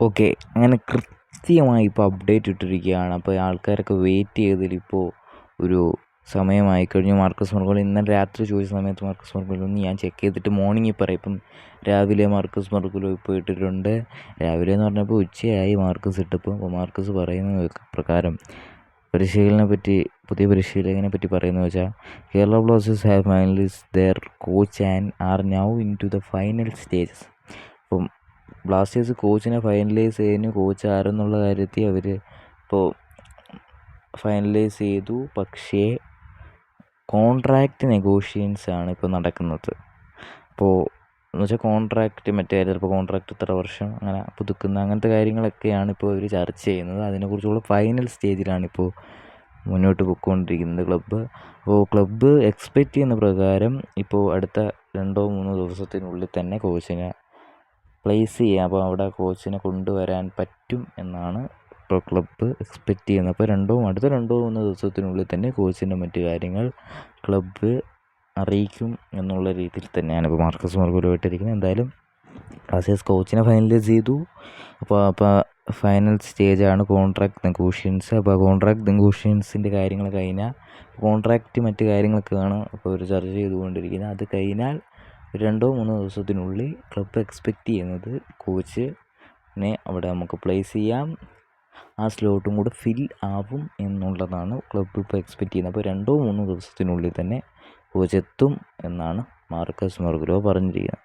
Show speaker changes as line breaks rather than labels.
Okay അങ്ങനെ കൃത്യമായി ഇപ്പോൾ അപ്ഡേറ്റ് ഇട്ടിരിക്കുകയാണ്. അപ്പോൾ ആൾക്കാരൊക്കെ വെയിറ്റ് ചെയ്തതിലിപ്പോൾ ഒരു സമയമായി. കഴിഞ്ഞു മാർക്കസ് മർഗോളി ഇന്നലെ രാത്രി ചോദിച്ച സമയത്ത് മാർക്കസ് മർഗോളി ഒന്ന് ഞാൻ ചെക്ക് ചെയ്തിട്ട് മോർണിംഗിൽ പറയാം. ഇപ്പം രാവിലെ മാർക്കസ് മർഗോലി ഇപ്പോൾ ഇട്ടിട്ടുണ്ട് രാവിലെ എന്ന് പറഞ്ഞപ്പോൾ ഉച്ചയായി മാർക്കസ് ഇട്ടപ്പോൾ അപ്പോൾ മാർക്കസ് പറയുന്ന പ്രകാരം പരിശീലനെ പറ്റി പുതിയ പരിശീലകനെ പറ്റി പറയുന്നത് വെച്ചാൽ Kerala Blasters have finalised their coach and are now into the final stages Blasters കോച്ചിനെ finalise ചെയ്യുന്നു കോച്ച് ആരെന്നുള്ള കാര്യത്തിൽ അവർ ഇപ്പോൾ ഫൈനലൈസ് ചെയ്തു. പക്ഷേ കോൺട്രാക്റ്റ് നെഗോഷിയേഷൻസ് ആണ് ഇപ്പോൾ നടക്കുന്നത്. അപ്പോൾ എന്ന് വെച്ചാൽ കോൺട്രാക്റ്റ് മറ്റേ ചിലപ്പോൾ കോൺട്രാക്റ്റ് ഇത്ര വർഷം അങ്ങനെ പുതുക്കുന്ന അങ്ങനത്തെ കാര്യങ്ങളൊക്കെയാണ് ഇപ്പോൾ ഇവർ ചർച്ച ചെയ്യുന്നത്. അതിനെക്കുറിച്ചുള്ള ഫൈനൽ സ്റ്റേജിലാണ് ഇപ്പോൾ മുന്നോട്ട് പോയിക്കൊണ്ടിരിക്കുന്നത് ക്ലബ്ബ് അപ്പോൾ ക്ലബ്ബ് എക്സ്പെക്റ്റ് ചെയ്യുന്ന പ്രകാരം ഇപ്പോൾ അടുത്ത രണ്ടോ മൂന്നോ ദിവസത്തിനുള്ളിൽ തന്നെ കോച്ചിനെ പ്ലേസ് ചെയ്യാം. അപ്പോൾ അവിടെ കോച്ചിനെ കൊണ്ടുവരാൻ പറ്റും എന്നാണ് ഇപ്പോൾ ക്ലബ്ബ് എക്സ്പെക്റ്റ് ചെയ്യുന്നത്. അപ്പോൾ രണ്ടോ അടുത്ത രണ്ടോ മൂന്ന് ദിവസത്തിനുള്ളിൽ തന്നെ കോച്ചിന്റെ മറ്റു കാര്യങ്ങൾ ക്ലബ്ബ് അറിയിക്കും എന്നുള്ള രീതിയിൽ തന്നെയാണ് ഇപ്പോൾ മാർക്കസ് മാർഗോലുമായിട്ടിരിക്കുന്നത് എന്തായാലും ബ്ലാസ്റ്റേഴ്സ് കോച്ചിനെ ഫൈനലൈസ് ചെയ്തു. അപ്പോൾ അപ്പോൾ ഫൈനൽ സ്റ്റേജാണ് കോൺട്രാക്ട് നെഗോഷ്യൻസ് അപ്പോൾ കോൺട്രാക്ട് നെഗോഷ്യൻസിന്റെ കാര്യങ്ങൾ കഴിഞ്ഞാൽ കോൺട്രാക്റ്റ് മറ്റു കാര്യങ്ങളൊക്കെയാണ് അപ്പോൾ അവർ ചർച്ച ചെയ്തുകൊണ്ടിരിക്കുന്നത്. അത് കഴിഞ്ഞാൽ രണ്ടോ മൂന്നോ ദിവസത്തിനുള്ളിൽ ക്ലബ് എക്സ്പെക്റ്റ് ചെയ്യുന്നത് കോച്ചിനെ അവിടെ നമുക്ക് പ്ലേസ് ചെയ്യാം. ആ സ്ലോട്ടും കൂടെ ഫിൽ ആവും എന്നുള്ളതാണ് ക്ലബ്ബ് ഇപ്പോൾ എക്സ്പെക്റ്റ് ചെയ്യുന്നത്. അപ്പോൾ രണ്ടോ മൂന്നോ ദിവസത്തിനുള്ളിൽ തന്നെ കോച്ച് എത്തും എന്നാണ് മാർക്കസ് മർഗുലോ പറഞ്ഞിരിക്കുന്നത്.